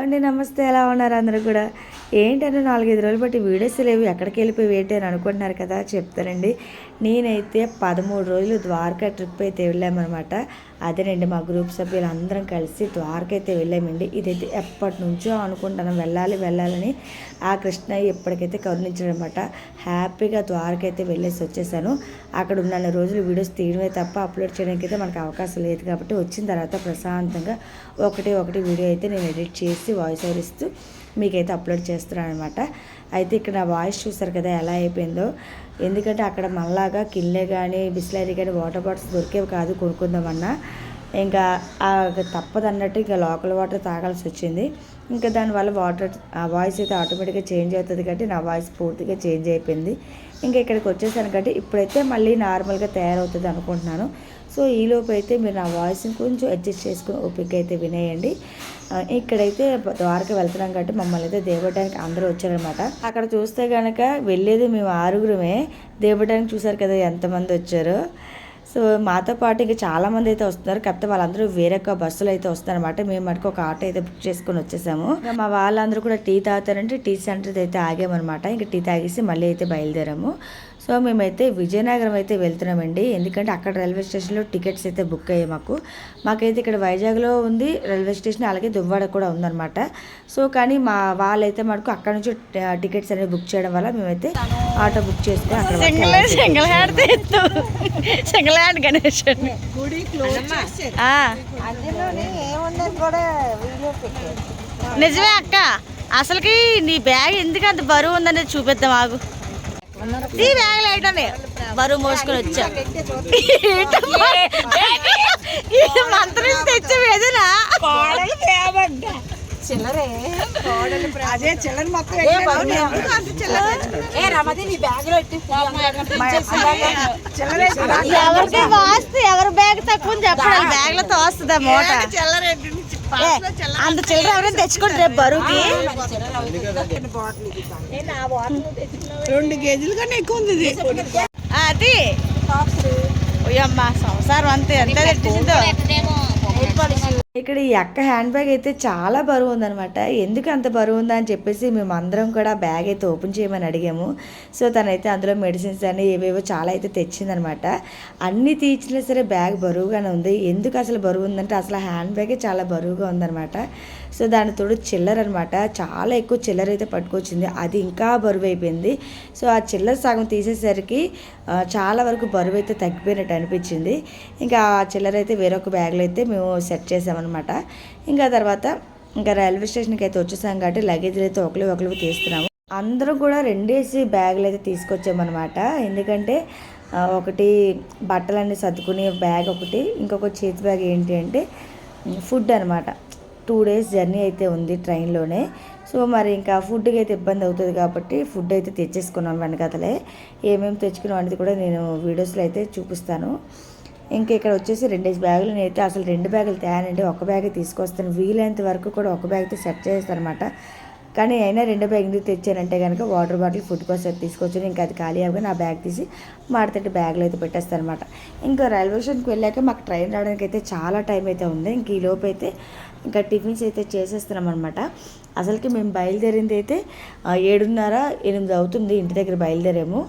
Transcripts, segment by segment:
అండి నమస్తే. ఎలా ఉన్నారు అందరూ కూడా? ఏంటంటే నాలుగైదు రోజులు బట్టి వీడియోస్ లేవు. ఎక్కడికి వెళ్ళిపోయి ఏంటి అని అనుకుంటున్నారు కదా చెప్తారండి నేనైతే పదమూడు రోజులు ద్వారకా ట్రిప్ అయితే వెళ్ళామన్నమాట. అదేనండి మా గ్రూప్ సభ్యులు అందరం కలిసి ద్వారకైతే వెళ్ళామండి. ఇదైతే ఎప్పటి నుంచో అనుకుంటాను వెళ్ళాలి వెళ్ళాలని ఆ కృష్ణ ఎప్పటికైతే కరుణించాడనమాట. హ్యాపీగా ద్వారకైతే వెళ్ళేసి వచ్చేసాను. అక్కడ ఉన్న రోజులు వీడియోస్ తీయడమే తప్ప అప్లోడ్ చేయడానికి అయితే మనకు అవకాశం లేదు కాబట్టి వచ్చిన తర్వాత ప్రశాంతంగా ఒకటి ఒకటి వీడియో అయితే నేను ఎడిట్ చేసి వాయిస్ ఓవర్ ఇస్తూ మీకైతే అప్లోడ్ చేస్తున్నాను అనమాట అయితే ఇక్కడ నా వాయిస్ చూసారు కదా ఎలా అయిపోయిందో. ఎందుకంటే అక్కడ మళ్ళాగా కిల్లే కానీ బిస్లరీ కానీ వాటర్ బాటిల్స్ దొరికేవి కాదు కొనుక్కుందామన్నా. ఇంకా ఆ తప్పదు అన్నట్టు ఇంకా లోకల్ వాటర్ తాగాల్సి వచ్చింది. ఇంకా దానివల్ల వాటర్ ఆ వాయిస్ అయితే ఆటోమేటిక్గా చేంజ్ అవుతుంది కాబట్టి నా వాయిస్ పూర్తిగా చేంజ్ అయిపోయింది. ఇంకా ఇక్కడికి వచ్చేసాను కాబట్టి ఇప్పుడైతే మళ్ళీ నార్మల్గా తయారవుతుంది అనుకుంటున్నాను. సో ఈలోపు అయితే మీరు నా వాయిస్ని కొంచెం అడ్జస్ట్ చేసుకుని ఓపిక అయితే వినేయండి. ఇక్కడైతే ద్వారక వెళ్తున్నాం కాబట్టి మమ్మల్ని అయితే దేవటానికి అందరూ వచ్చారనమాట అక్కడ చూస్తే కనుక వెళ్ళేది మేము ఆరుగురమే. దేవటానికి చూసారు కదా ఎంతమంది వచ్చారో. సో మాతో పాటు ఇంకా చాలామంది అయితే వస్తున్నారు. కాకపోతే వాళ్ళందరూ వేరొక బస్సులు అయితే వస్తారనమాట మేము మటుకు ఒక ఆటో అయితే బుక్ చేసుకొని వచ్చేసాము. ఇంకా మా వాళ్ళందరూ కూడా టీ తాగుతారంటే టీ సెంటర్ అయితే ఆగామన్నమాట. ఇంకా టీ తాగేసి మళ్ళీ అయితే బయలుదేరాము. సో మేమైతే విజయనగరం అయితే వెళ్తున్నామండి. ఎందుకంటే అక్కడ రైల్వే స్టేషన్లో టికెట్స్ అయితే బుక్ అయ్యాయి మాకు. మాకైతే ఇక్కడ వైజాగ్లో ఉంది రైల్వే స్టేషన్ అలాగే దువ్వాడ కూడా ఉందన్నమాట. సో కానీ మా వాళ్ళైతే మనకు అక్కడ నుంచి టికెట్స్ అనేది బుక్ చేయడం వల్ల మేమైతే ఆటో బుక్ చేసుకొని అక్కడ నిజమే అక్క. అసలుకి నీ బ్యాగ్ ఎందుకు అంత బరువు ఉందనేది చూపిద్దాం ఆగు. ఈ బ్యాగ్ లేటనే బరువు మోసుకొని వచ్చా. మంత్రం తెచ్చి వేదనా చిల్లరే. అదే చిల్లర మొత్తం ఏ ఎవరికి వాస్తే ఎవరి బ్యాగ్ తక్కువ చెప్పాలి బ్యాగ్లో తోస్తుందా మూట అంత చిల్లర ఎవరైనా తెచ్చుకోండి రేపు బరువుకి రెండు కేజీలు కన్నా ఎక్కువ ఉంది అది ఓయమ్మ సంసారం అంతే ఎంత తెచ్చిందో ఇక్కడ ఈ అక్క హ్యాండ్ బ్యాగ్ అయితే చాలా బరువు ఉందనమాట ఎందుకు అంత బరువు ఉందా అని చెప్పేసి మేము అందరం కూడా బ్యాగ్ అయితే ఓపెన్ చేయమని అడిగాము. సో తనైతే అందులో మెడిసిన్స్ అని ఏవేవో చాలా అయితే తెచ్చిందనమాట అన్నీ తీర్చినా సరే బ్యాగ్ బరువుగానే ఉంది. ఎందుకు అసలు బరువు ఉందంటే అసలు హ్యాండ్ బ్యాగే చాలా బరువుగా ఉందనమాట సో దాని తోడు చిల్లర అనమాట చాలా ఎక్కువ చిల్లర అయితే పట్టుకొచ్చింది. అది ఇంకా బరువు అయిపోయింది సో ఆ చిల్లర సగం తీసేసరికి చాలా వరకు బరువు అయితే తగ్గిపోయినట్టు అనిపించింది. ఇంకా ఆ చిల్లర అయితే వేరొక బ్యాగ్లో అయితే మేము సెట్ చేసామన్నమాట. ఇంకా తర్వాత ఇంకా రైల్వే స్టేషన్కి అయితే వచ్చేసాం కాబట్టి లగేజ్లు అయితే ఒకరి ఒకరికి తీస్తున్నాము. అందరూ కూడా రెండేసి బ్యాగులు అయితే తీసుకొచ్చామన్నమాట. ఎందుకంటే ఒకటి బట్టలన్నీ సర్దుకునే బ్యాగ్ ఒకటి ఇంకొక చేతి బ్యాగ్ ఏంటి అంటే ఫుడ్ అనమాట టూ డేస్ జర్నీ అయితే ఉంది ట్రైన్లోనే. సో మరి ఇంకా ఫుడ్కి అయితే ఇబ్బంది అవుతుంది కాబట్టి ఫుడ్ అయితే తెచ్చేసుకున్నాం వెనకతలే. ఏమేమి తెచ్చుకున్నాం అనేది కూడా నేను వీడియోస్లో అయితే చూపిస్తాను. ఇంకా ఇక్కడ వచ్చేసి రెండేసి బ్యాగులు నేనైతే అసలు రెండు బ్యాగులు తేనండి. ఒక బ్యాగ్ తీసుకొస్తాను. వీలైనంత వరకు కూడా ఒక బ్యాగ్ అయితే సెట్ చేస్తాను అనమాట కానీ అయినా రెండో బ్యాగ్ ఎందుకు తెచ్చానంటే కనుక వాటర్ బాటిల్ ఫుడ్ కోసం తీసుకొచ్చాను. ఇంకా అది ఖాళీ అవ్వగానే ఆ బ్యాగ్ తీసి మాడతట్టి బ్యాగ్లో అయితే పెట్టేస్తాను అనమాట ఇంకా రైల్వే స్టేషన్కి వెళ్ళాక మాకు ట్రైన్ రావడానికి అయితే చాలా టైం అయితే ఉంది. ఇంక ఈ లోపు అయితే ఇంకా టిఫిన్స్ అయితే చేసేస్తున్నాం అనమాట అసలుకి మేము బయలుదేరింది అయితే ఏడున్నర ఎనిమిది అవుతుంది ఇంటి దగ్గర బయలుదేరాము.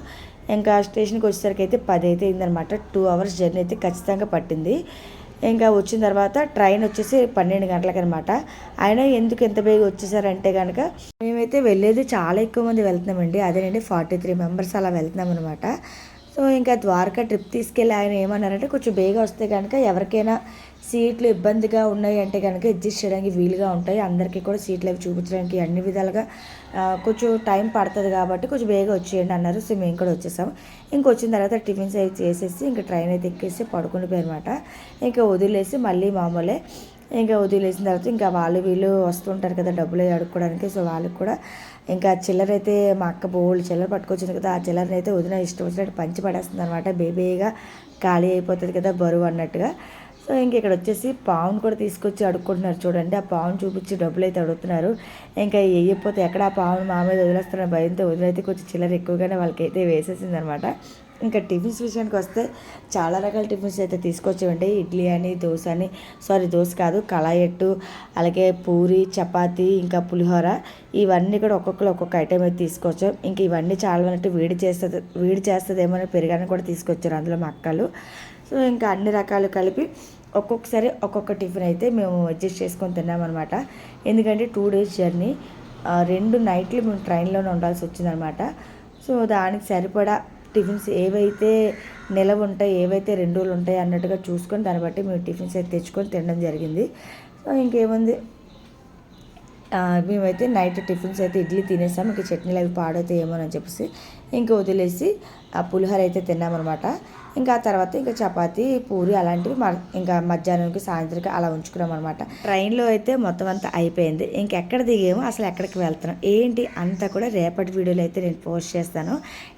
ఇంకా స్టేషన్కి వచ్చేసరికి అయితే పది అయితే అయిందనమాట టూ అవర్స్ జర్నీ అయితే ఖచ్చితంగా పట్టింది. ఇంకా వచ్చిన తర్వాత ట్రైన్ వచ్చేసి పన్నెండు గంటలకు అనమాట అయినా ఎందుకు ఎంత బేగ వచ్చేసారంటే కనుక మేమైతే వెళ్ళేది చాలా ఎక్కువ మంది వెళ్తున్నామండి. అదేనండి ఫార్టీ త్రీ మెంబర్స్ అలా వెళ్తున్నాం అనమాట సో ఇంకా ద్వారకా ట్రిప్ తీసుకెళ్ళి ఆయన ఏమన్నారంటే కొంచెం బేగా వస్తే కనుక ఎవరికైనా సీట్లు ఇబ్బందిగా ఉన్నాయి అంటే కనుక అడ్జస్ట్ చేయడానికి వీలుగా ఉంటాయి. అందరికీ కూడా సీట్లు అవి చూపించడానికి అన్ని విధాలుగా కొంచెం టైం పడుతుంది కాబట్టి కొంచెం బేగా వచ్చేయండి అన్నారు. సో మేము కూడా వచ్చేసాం ఇంక వచ్చిన తర్వాత టిఫిన్స్ అవి చేసేసి ఇంకా ట్రైన్ అయితే ఎక్కేసి పడుకునిపోయారన్నమాట ఇంకా వదిలేసి మళ్ళీ మామూలే ఇంకా వదిలేసిన తర్వాత ఇంకా వాళ్ళు వీళ్ళు వస్తుంటారు కదా డబ్బులు అడుక్కోవడానికి. సో వాళ్ళకి కూడా ఇంకా చిల్లర అయితే మా అక్క బోల్డ్ చిల్లర పట్టుకొచ్చింది కదా ఆ చిల్లరని అయితే వదిన ఇష్టం వచ్చినట్టు పంచి పడేస్తుంది అనమాట బేబీగా ఖాళీ అయిపోతుంది కదా బరువు అన్నట్టుగా. సో ఇంక ఇక్కడ వచ్చేసి పావును కూడా తీసుకొచ్చి అడుక్కుంటున్నారు చూడండి. ఆ పావును చూపించి డబ్బులు అయితే అడుగుతున్నారు. ఇంకా వేయకపోతే ఎక్కడ ఆ పావును మా మీద వదిలేస్తున్న భయంతో వదిలైతే కొంచెం చిల్లర ఎక్కువగానే వాళ్ళకైతే వేసేసింది అనమాట ఇంకా టిఫిన్స్ విషయానికి వస్తే చాలా రకాల టిఫిన్స్ అయితే తీసుకొచ్చామండి. ఇడ్లీ అని దోశ అని సారీ దోశ కాదు కళాయట్టు అలాగే పూరి చపాతి ఇంకా పులిహోర. ఇవన్నీ కూడా ఒక్కొక్కరు ఒక్కొక్క ఐటెం అయితే తీసుకొచ్చాం. ఇంకా ఇవన్నీ చాలా అంటే వేడి చేస్తుంది వేడి చేస్తుందేమో అని కూడా తీసుకొచ్చారు అందులో మా అక్కలు. సో ఇంకా అన్ని రకాలు కలిపి ఒక్కొక్కసారి ఒక్కొక్క టిఫిన్ అయితే మేము అడ్జస్ట్ చేసుకొని తిన్నామన్నమాట. ఎందుకంటే టూ డేస్ జర్నీ ఆ, రెండు నైట్లు మేము ట్రైన్లోనే ఉండాల్సి వచ్చిందనమాట సో దానికి సరిపడా టిఫిన్స్ ఏవైతే నిలవ ఉంటాయి ఏవైతే రెండు రోజులు ఉంటాయి అన్నట్టుగా చూసుకొని దాన్ని బట్టి మేము టిఫిన్స్ అయితే తెచ్చుకొని తినడం జరిగింది. సో ఇంకేముంది? మేమైతే నైట్ టిఫిన్స్ అయితే ఇడ్లీ తినేసాం. ఇంకా చట్నీలు అవి పాడైతే అని చెప్పేసి ఇంకా వదిలేసి ఆ పులిహోర అయితే తిన్నామన్నమాట. ఇంకా తర్వాత ఇంకా చపాతి పూరి అలాంటివి ఇంకా మధ్యాహ్నానికి సాయంత్రంకి అలా ఉంచుకున్నాం అనమాట ట్రైన్లో అయితే మొత్తం అంతా అయిపోయింది. ఇంకెక్కడ దిగేమో అసలు ఎక్కడికి వెళ్తున్నాం. ఏంటి అంతా కూడా రేపటి వీడియోలో అయితే నేను పోస్ట్ చేస్తాను.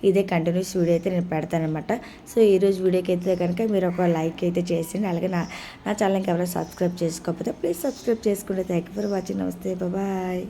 ఇదే కంటిన్యూస్ వీడియో అయితే నేను పెడతాను అనమాట సో ఈరోజు వీడియోకి అయితే కనుక మీరు ఒక లైక్ అయితే చేసి అలాగే నా నా ఛానల్కి ఎవరైనా సబ్స్క్రైబ్ చేసుకోకపోతే ప్లీజ్ సబ్స్క్రైబ్ చేసుకుంటే. Thank you for watching. నమస్తే. బాయ్.